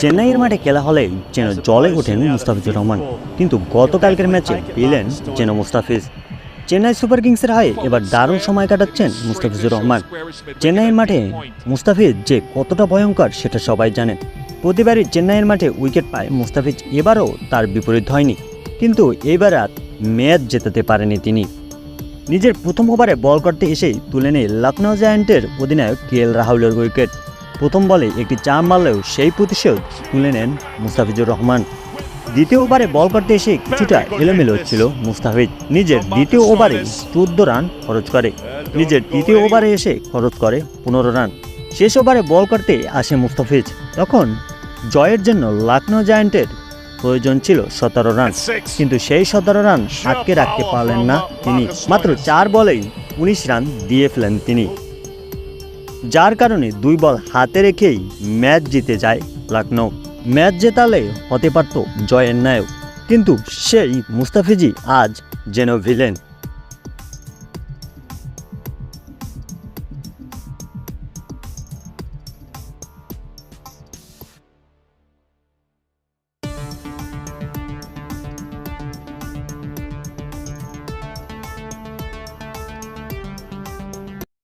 চেন্নাইয়ের মাঠে খেলা হলে যেন জলে ওঠেন মুস্তাফিজুর রহমান। কিন্তু গতকালকের ম্যাচে পেলেন যেন মুস্তাফিজ। চেন্নাই সুপার কিংসের হয়ে এবার দারুণ সময় কাটাচ্ছেন মুস্তাফিজুর রহমান। চেন্নাইয়ের মাঠে মুস্তাফিজ যে কতটা ভয়ঙ্কর সেটা সবাই জানেন। প্রতিবারই চেন্নাইয়ের মাঠে উইকেট পায় মুস্তাফিজ, এবারও তার বিপরীত হয়নি। কিন্তু এবার আর ম্যাচ জেতাতে পারেনি তিনি। নিজের প্রথম ওভারে বল করতে এসেই তুলে নেয় লখনৌ জায়ান্টের অধিনায়ক কে এল রাহুলের উইকেট। প্রথম বলে একটি চার মারলেও সেই প্রতিশোধ তুলে নেন মুস্তাফিজুর রহমান। দ্বিতীয় ওভারে বল করতে এসে কিছুটা এলোমেলো ছিল মুস্তাফিজ। নিজের দ্বিতীয় ওভারে চোদ্দ রান খরচ করে। নিজের তৃতীয় ওভারে এসে খরচ করে পনেরো রান। শেষ ওভারে বল করতে আসে মুস্তাফিজ। তখন জয়ের জন্য লখনৌ জায়ান্টের প্রয়োজন ছিল সতেরো রান। কিন্তু সেই সতেরো রান আটকে রাখতে পারলেন না তিনি। মাত্র চার বলেই উনিশ রান দিয়ে ফেলেন তিনি। যার কারণে দুই বল হাতে রেখেই ম্যাচ জিতে যায় লখনৌ ম্যাচ জেতালে হতে পারত জয়ের নায়ক। কিন্তু সেই মুস্তাফিজি আজ যেন ভিলেন